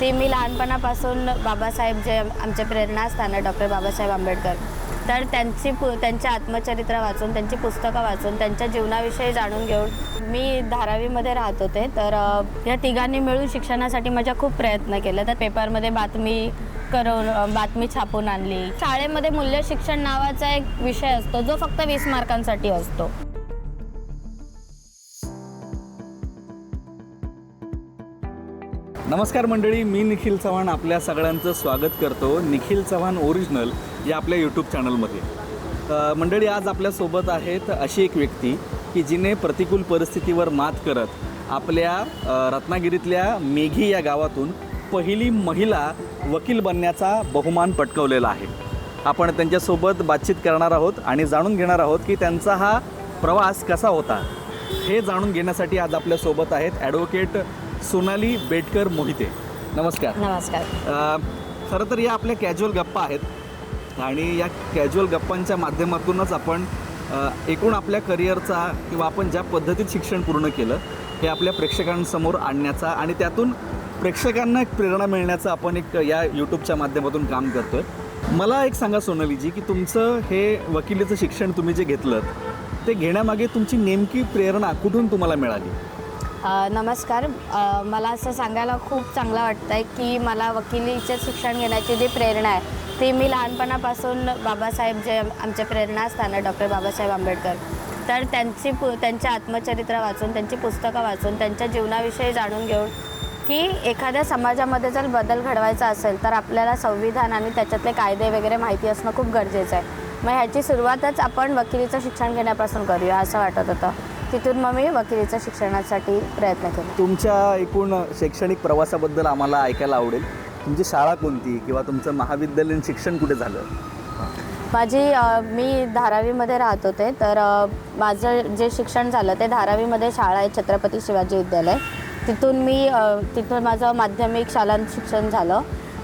ते मी लहानपणापासून बाबासाहेब जे आमचे प्रेरणास्थान आहे डॉक्टर बाबासाहेब आंबेडकर तर त्यांची पु त्यांचे आत्मचरित्र वाचून त्यांची पुस्तकं वाचून त्यांच्या जीवनाविषयी जाणून घेऊन मी धारावीमध्ये राहत होते. तर या तिघांनी मिळून शिक्षणासाठी माझ्या खूप प्रयत्न केले. तर पेपरमध्ये बातमी करून बातमी छापून आणली. शाळेमध्ये मूल्य शिक्षण नावाचा एक विषय असतो जो फक्त वीस मार्कांसाठी असतो. नमस्कार मंडळी मी निखिल चव्हाण आपल्या सगळ्यांचं स्वागत करतो. निखिल चव्हाण ओरिजिनल या आपल्या यूट्यूब चॅनलमध्ये मंडळी आज आपल्यासोबत आहेत अशी एक व्यक्ती की जिने प्रतिकूल परिस्थितीवर मात करत आपल्या रत्नागिरीतल्या मेघी या गावातून पहिली महिला वकील बनण्याचा बहुमान पटकवलेला आहे. आपण त्यांच्यासोबत बातचीत करणार आहोत आणि जाणून घेणार आहोत की त्यांचा हा प्रवास कसा होता. हे जाणून घेण्यासाठी आज आपल्यासोबत आहेत ॲडव्होकेट सोनाली बेटकर मोहिते. नमस्कार. नमस्कार. अ, खरं तर या आपल्या कॅज्युअल गप्पा आहेत आणि या कॅज्युअल गप्पांच्या माध्यमातूनच आपण अ, एकूण आपल्या करिअरचा किंवा आपण ज्या पद्धतीत शिक्षण पूर्ण केलं हे आपल्या प्रेक्षकांसमोर आणण्याचा आणि त्यातून प्रेक्षकांना एक प्रेरणा मिळण्याचं आपण एक या यूट्यूबच्या माध्यमातून काम करतोय. मला एक सांगा सोनालीजी की तुमचं हे वकिलीचं शिक्षण तुम्ही जे घेतलं ते घेण्यामागे तुमची नेमकी प्रेरणा कुठून तुम्हाला मिळाली? नमस्कार. मला असं सांगायला खूप चांगलं वाटतं आहे की मला वकिलीचे शिक्षण घेण्याची जी प्रेरणा आहे ती मी लहानपणापासून बाबासाहेब जे आमचे प्रेरणास्थान आहे डॉक्टर बाबासाहेब आंबेडकर तर त्यांची पु त्यांचे आत्मचरित्र वाचून त्यांची पुस्तकं वाचून त्यांच्या जीवनाविषयी जाणून घेऊन की एखाद्या समाजामध्ये जर बदल घडवायचा असेल तर आपल्याला संविधान आणि त्याच्यातले कायदे वगैरे माहिती असणं खूप गरजेचं आहे. मग ह्याची सुरुवातच आपण वकिलीचं शिक्षण घेण्यापासून करूया असं वाटत होतं. तिथून मग मी वकिलीच्या शिक्षणासाठी प्रयत्न केला. तुमच्या एकूण शैक्षणिक प्रवासाबद्दल आम्हाला ऐकायला आवडेल. तुमची शाळा कोणती किंवा तुमचं महाविद्यालयीन शिक्षण कुठे झालं? माझी मी धारावीमध्ये राहत होते तर माझं जे शिक्षण झालं ते धारावीमध्ये शाळा आहे छत्रपती शिवाजी विद्यालय. तिथून मी तिथून माझं माध्यमिक शालांत शिक्षण झालं.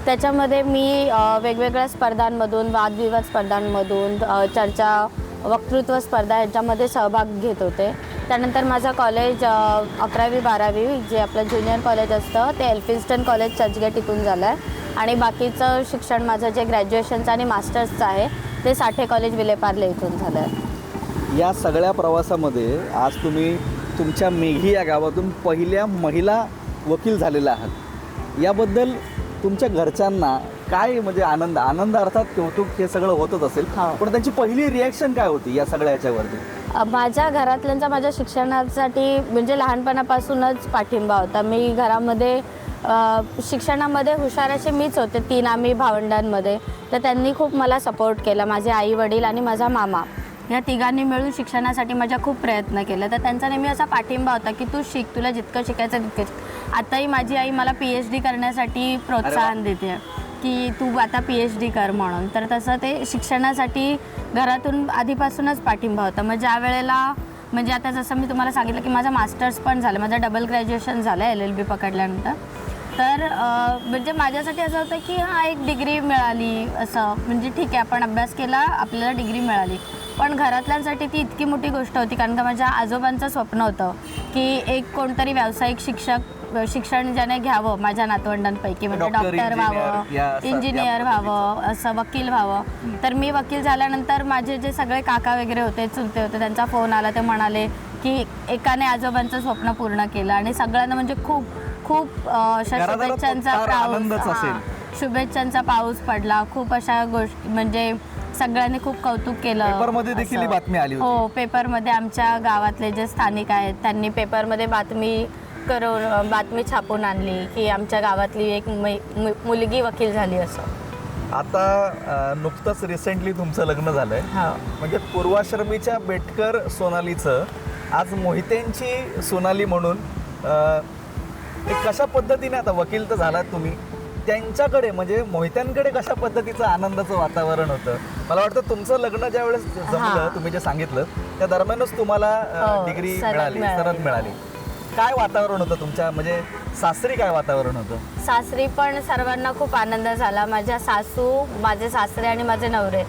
त्याच्यामध्ये मी वेगवेगळ्या स्पर्धांमधून वादविवाद स्पर्धांमधून चर्चा वक्तृत्व स्पर्धा याच्यामध्ये सहभाग घेत होते. त्यानंतर माझं कॉलेज अकरावी बारावी जे आपलं ज्युनियर कॉलेज असतं ते एल्फिन्स्टन कॉलेज चर्चगेट इथून झालं आहे आणि बाकीचं शिक्षण माझं जे ग्रॅज्युएशनचं आणि मास्टर्सचं आहे ते साठे कॉलेज विलेपार्ले इथून झालं आहे या सगळ्या प्रवासामध्ये आज तुम्ही तुमच्या मेघी या गावातून पहिल्या महिला वकील झालेल्या आहात. याबद्दल तुमच्या घरच्यांना काय म्हणजे आनंद? आनंद अर्थात कौतुक हे सगळं होतच असेल. हो. पण त्यांची पहिली रिॲक्शन काय होती या सगळ्या याच्यावरती? माझ्या घरातल्यांचा माझ्या शिक्षणासाठी म्हणजे लहानपणापासूनच पाठिंबा होता. मी घरामध्ये शिक्षणामध्ये हुशार असे मीच होते तीन आम्ही भावंडांमध्ये. तर त्यांनी खूप मला सपोर्ट केला माझे आई वडील आणि माझा मामा. या तिघांनी मिळून शिक्षणासाठी माझ्या खूप प्रयत्न केले. तर त्यांचा नेहमी असा पाठिंबा होता की तू शिक तुला जितकं शिकायचं तितकं आताही माझी आई मला पी एच डी करण्यासाठी प्रोत्साहन देते. की तू आता पी एच डी कर म्हणून. तर तसं ते शिक्षणासाठी घरातून आधीपासूनच पाठिंबा होता. मग ज्या वेळेला म्हणजे आता जसं मी तुम्हाला सांगितलं की माझं मास्टर्स पण झालं माझं डबल ग्रॅज्युएशन झालं एल एल बी पकडल्यानंतर. तर म्हणजे माझ्यासाठी असं होतं की हां एक डिग्री मिळाली असं. म्हणजे ठीक आहे आपण अभ्यास केला आपल्याला डिग्री मिळाली. पण घरातल्यांसाठी ती इतकी मोठी गोष्ट होती कारण का माझ्या आजोबांचं स्वप्न होतं की एक कोणतरी व्यावसायिक शिक्षक शिक्षण ज्याने घ्यावं माझ्या नातवंडांपैकी म्हणजे डॉक्टर, व्हावं इंजिनियर या व्हावं असं वकील व्हावं. तर मी वकील झाल्यानंतर माझे जे सगळे काका वगैरे होते चुलते होते त्यांचा फोन आला ते म्हणाले की एकाने आजोबांचं स्वप्न पूर्ण केलं आणि सगळ्यांना म्हणजे खूप खूप अं, अशा शुभेच्छांचा फार आनंदच पाऊस असेल. हां, शुभेच्छांचा पाऊस पडला. खूप अशा गोष्टी म्हणजे सगळ्यांनी खूप कौतुक केलं. पेपरमध्ये देखील ही असं. बातमी आली होती. हो पेपरमध्ये आमच्या गावातले जे स्थानिक आहेत त्यांनी पेपरमध्ये बातमी करून बातमी छापून आणली की आमच्या गावातली एक मुलगी वकील झाली असं. आता नुकतंच रिसेंटली तुमचं लग्न झालंय. हो. म्हणजे पूर्वाश्रमीच्या बेटकर सोनालीचं आज मोहितेंची सोनाली म्हणून कशा पद्धतीने आता वकील तर झालात तुम्ही? त्यांच्याकडे म्हणजे मोहित्यांकडे कशा पद्धतीचं आनंदाचं वातावरण होतं? मला वाटतं तुमचं लग्न ज्या वेळेस जमलं हां. तुम्ही जे सांगितलं त्या दरम्यानच तुम्हाला हो, डिग्री मिळाली मिळाली. सरद मिळाली. काय वातावरण होतं तुमच्या? म्हणजे सासरी काय वातावरण होतं? सासरी पण सर्वांना खूप आनंद झाला. माझ्या सासू माझे सासरे आणि माझे नवरे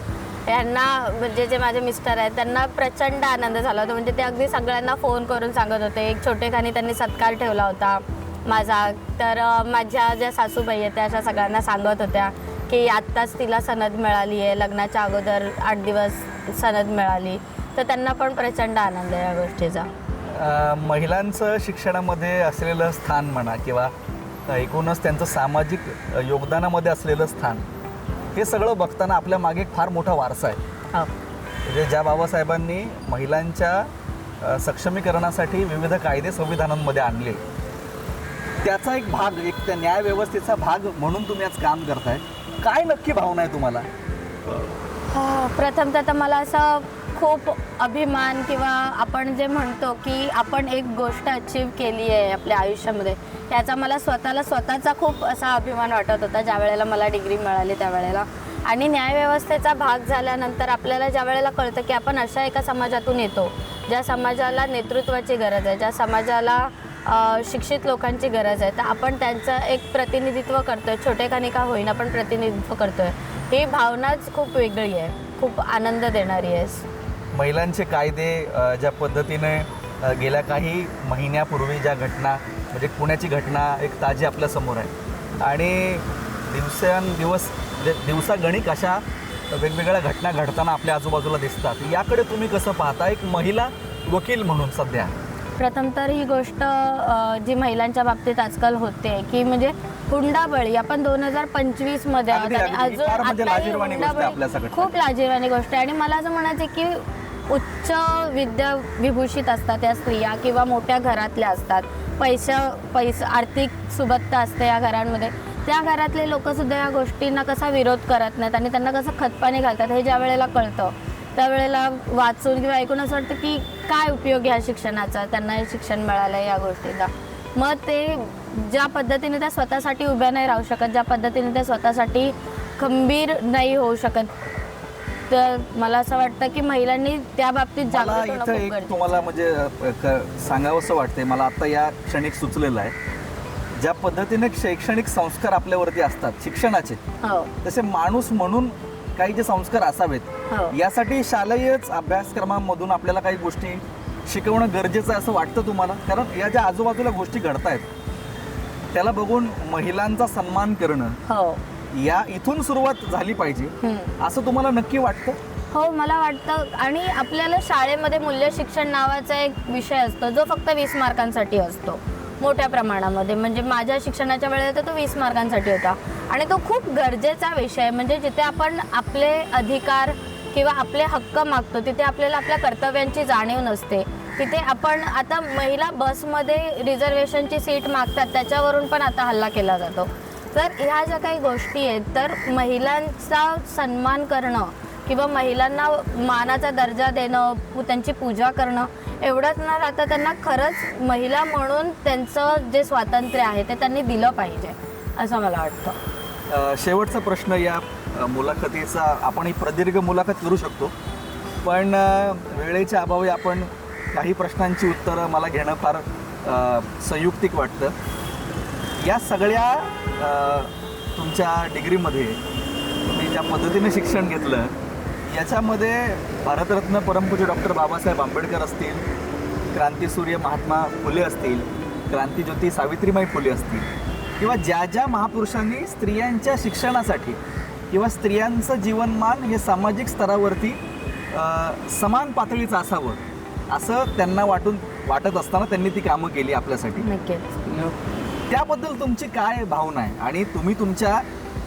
यांना म्हणजे जे माझे मिस्टर आहेत त्यांना प्रचंड आनंद झाला होता. म्हणजे ते अगदी सगळ्यांना फोन करून सांगत होते. एक छोटेखानी त्यांनी सत्कार ठेवला होता माझा. तर माझ्या ज्या सासूबाई आहेत त्या अशा सगळ्यांना सांगत होत्या की आत्ताच तिला सनद मिळाली आहे. लग्नाच्या अगोदर आठ दिवस सनद मिळाली. तर त्यांना पण प्रचंड आनंद आहे या गोष्टीचा. महिलांचं शिक्षणामध्ये असलेलं स्थान म्हणा किंवा एकूणच त्यांचं सामाजिक योगदानामध्ये असलेलं स्थान हे सगळं बघताना आपल्या मागे एक फार मोठा वारसा आहे. हो. म्हणजे ज्या बाबासाहेबांनी महिलांच्या सक्षमीकरणासाठी विविध कायदे संविधानांमध्ये आणले. त्याचा एक भाग एक त्या न्यायव्यवस्थेचा भाग म्हणून तुम्ही आज काम करताय. काय नक्की भावना आहे तुम्हाला? हा, प्रथमतः तर मला असं खूप अभिमान किंवा आपण जे म्हणतो की आपण एक गोष्ट अचीव केली आहे आपल्या आयुष्यामध्ये त्याचा मला स्वतःला स्वतःचा खूप असा अभिमान वाटत होता. ज्या वेळेला मला डिग्री मिळाली त्यावेळेला आणि न्यायव्यवस्थेचा भाग झाल्यानंतर आपल्याला ज्या वेळेला कळतं की आपण अशा एका समाजातून येतो ज्या समाजाला नेतृत्वाची गरज आहे ज्या समाजाला शिक्षित लोकांची गरज आहे तर आपण त्यांचं एक प्रतिनिधित्व करतो आहे छोटेखानी का होईना पण प्रतिनिधित्व करतो आहे ही भावनाच खूप वेगळी आहे. खूप आनंद देणारी आहे. महिलांचे कायदे ज्या पद्धतीने गेल्या काही महिन्यापूर्वी ज्या घटना म्हणजे पुण्याची घटना एक ताजी आपल्यासमोर आहे. आणि दिवसेंदिवस म्हणजे दिवसागणिक अशा वेगवेगळ्या घटना घडताना आपल्या आजूबाजूला दिसतात. याकडे तुम्ही कसं पाहता? एक महिला वकील म्हणून सध्या. प्रथम तर ही गोष्ट जी महिलांच्या बाबतीत आजकाल होते की म्हणजे हुंडाबळी. आपण दोन हजार पंचवीसमध्ये आहोत आणि. फार म्हणजे. खूप लाजिरवाणी गोष्ट आहे. आणि मला असं म्हणायचं की उच्च विद्या विभूषित असतात या स्त्रिया किंवा मोठ्या घरातल्या असतात. पैसा पैसा आर्थिक सुबत्ता असते या घरांमध्ये. त्या घरातले लोकंसुद्धा या गोष्टींना कसा विरोध करत नाहीत आणि त्यांना कसं खतपाणी घालतात हे ज्या वेळेला कळतं त्यावेळेला वाचून किंवा ऐकून असं वाटतं की काय उपयोग ह्या शिक्षणाचा? त्यांना हे शिक्षण मिळालं या गोष्टीचा मग ते ज्या पद्धतीने त्या स्वतःसाठी उभ्या नाही राहू शकत ज्या पद्धतीने त्या स्वतःसाठी खंबीर नाही होऊ शकत तर मला असं वाटतं की महिलांनी त्या बाबतीत मला जागृत होणं इथं खूप एक गरजेचं तुम्हाला म्हणजे अ, क- सांगावंसं वाटतंय. मला आता या क्षणिक सुचलेलं आहे. ज्या पद्धतीने शैक्षणिक संस्कार आपल्यावरती असतात शिक्षणाचे आहे. हो. तसे माणूस म्हणून काही जे संस्कार असावेत हो. यासाठी शालेयच अभ्यासक्रमांमधून आपल्याला काही गोष्टी शिकवणं गरजेचं आहे असं वाटतं तुम्हाला? कारण या ज्या आजूबाजूला गोष्टी घडतायत त्याला बघून महिलांचा सन्मान करणं हो. या इथून सुरुवात झाली पाहिजे. असं तुम्हाला नक्की वाटतं? हो मला वाटतं. आणि आपल्याला शाळेमध्ये मूल्य शिक्षण नावाचा एक विषय असतो जो फक्त वीस मार्कांसाठी असतो मोठ्या प्रमाणामध्ये. म्हणजे माझ्या शिक्षणाच्या वेळेला तर तो वीस मार्कांसाठी होता. आणि तो खूप गरजेचा विषय म्हणजे जिथे आपण आपले अधिकार किंवा आपले हक्क मागतो तिथे आपल्याला आपल्या कर्तव्यांची जाणीव नसते. तिथे आपण आता महिला बसमध्ये रिझर्वेशनची सीट मागतात त्याच्यावरून पण आता हल्ला केला जातो. तर ह्या ज्या काही गोष्टी आहेत तर महिलांचा सन्मान करणं किंवा महिलांना मानाचा दर्जा देणं त्यांची पूजा करणं एवढंच न राहता त्यांना खरंच महिला म्हणून त्यांचं जे स्वातंत्र्य आहे ते त्यांनी दिलं पाहिजे असं मला वाटतं. शेवटचा प्रश्न या मुलाखतीचा आपण ही प्रदीर्घ मुलाखत करू शकतो. पण वेळेच्या अभावी आपण काही प्रश्नांची उत्तरं मला घेणं फार संयुक्तिक वाटतं. या सगळ्या तुमच्या डिग्रीमध्ये तुम्ही ज्या पद्धतीने शिक्षण घेतलं याच्यामध्ये भारतरत्न परमपूज्य डॉक्टर बाबासाहेब आंबेडकर असतील क्रांतीसूर्य महात्मा फुले असतील क्रांतीज्योती सावित्रीबाई फुले असतील किंवा ज्या ज्या महापुरुषांनी स्त्रियांच्या शिक्षणासाठी किंवा स्त्रियांचं जीवनमान हे सामाजिक स्तरावरती समान पातळीचं असावं असं त्यांना वाटून वाटत असताना त्यांनी ती कामं केली आपल्यासाठी. नक्कीच. त्याबद्दल तुमची काय भावना आहे? आणि तुम्ही तुमच्या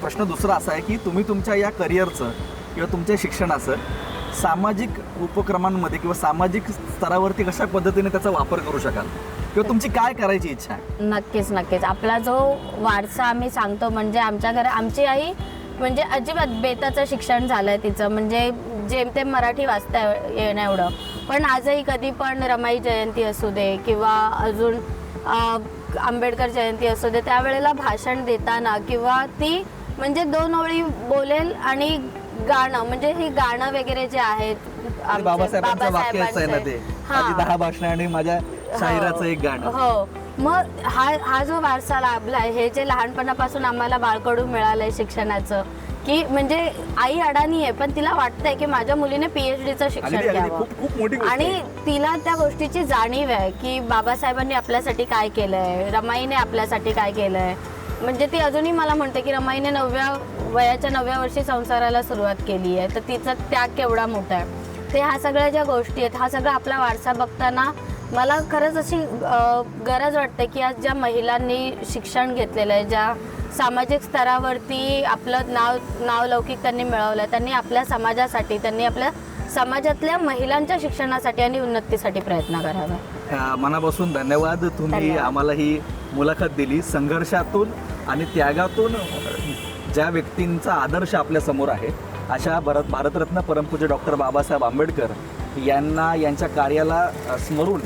प्रश्न दुसरा असा आहे की तुम्ही तुमच्या या करिअरचं किंवा तुमच्या शिक्षणाचं सामाजिक उपक्रमांमध्ये किंवा सामाजिक स्तरावरती कशा पद्धतीने त्याचा वापर करू शकाल? किंवा तुमची काय करायची इच्छा आहे? नक्कीच नक्कीच. आपला जो वारसा आम्ही सांगतो म्हणजे आमच्या घर आमची आई म्हणजे अजिबात बेताचं शिक्षण झालं आहे तिचं. म्हणजे जेमतेम मराठी वाचता येणं एवढं. पण आजही कधी पण रमाई जयंती असू दे किंवा अजून आंबेडकर जयंती असू दे त्यावेळेला भाषण देताना किंवा ती म्हणजे दोन ओळी बोलेल आणि गाणं म्हणजे हे गाणं वगैरे जे आहेत बाबासाहेबांचं ते हां. दहा भाषणं आणि माझ्या शाहिराचं एक गाणं. हो. मग हा हा जो वारसा लाभलाय हे जे लहानपणापासून आम्हाला बाळकडू मिळालंय शिक्षणाचं की म्हणजे आई अडाणी आहे पण तिला वाटतंय की माझ्या मुलीने पीएच डीचं शिक्षण अगदी अगदी. घ्यावं. खूप खूप मोठी गोष्ट आणि आहे. तिला त्या गोष्टीची जाणीव आहे की बाबासाहेबांनी आपल्यासाठी काय केलंय रमाईने आपल्यासाठी काय केलंय. म्हणजे ती अजूनही मला म्हणते की रमाईने नवव्या वयाच्या नवव्या वर्षी संसाराला सुरुवात केली आहे. तर तिचा त्याग केवढा मोठा आहे. ते ह्या सगळ्या ज्या गोष्टी आहेत हा सगळा आपला वारसा बघताना मला खरंच अशी अ, गरज वाटते की आज ज्या महिलांनी शिक्षण घेतलेलं आहे ज्या सामाजिक स्तरावरती आपलं नाव नावलौकिक त्यांनी मिळवलं. त्यांनी आपल्या समाजासाठी त्यांनी आपल्या समाजातल्या महिलांच्या शिक्षणासाठी आणि उन्नतीसाठी प्रयत्न करावा. मनापासून धन्यवाद. तुम्ही. आम्हाला ही मुलाखत दिली. संघर्षातून आणि त्यागातून ज्या व्यक्तींचा आदर्श आपल्यासमोर आहे अशा भारत भारतरत्न परमपूज्य डॉक्टर बाबासाहेब आंबेडकर यांना यांच्या कार्याला स्मरून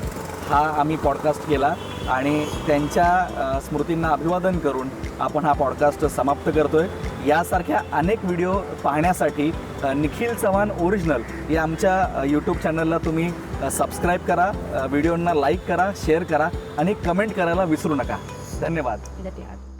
हा आम्ही पॉडकास्ट केला. आणि त्यांच्या स्मृतींना अभिवादन करून आपण हा पॉडकास्ट समाप्त करतो आहे यासारख्या अनेक व्हिडिओ पाहण्यासाठी निखिल चव्हाण ओरिजिनल या आमच्या यूट्यूब चॅनलला तुम्ही सबस्क्राईब करा व्हिडिओंना लाईक करा शेअर करा आणि कमेंट करायला विसरू नका. धन्यवाद. धन्यवाद.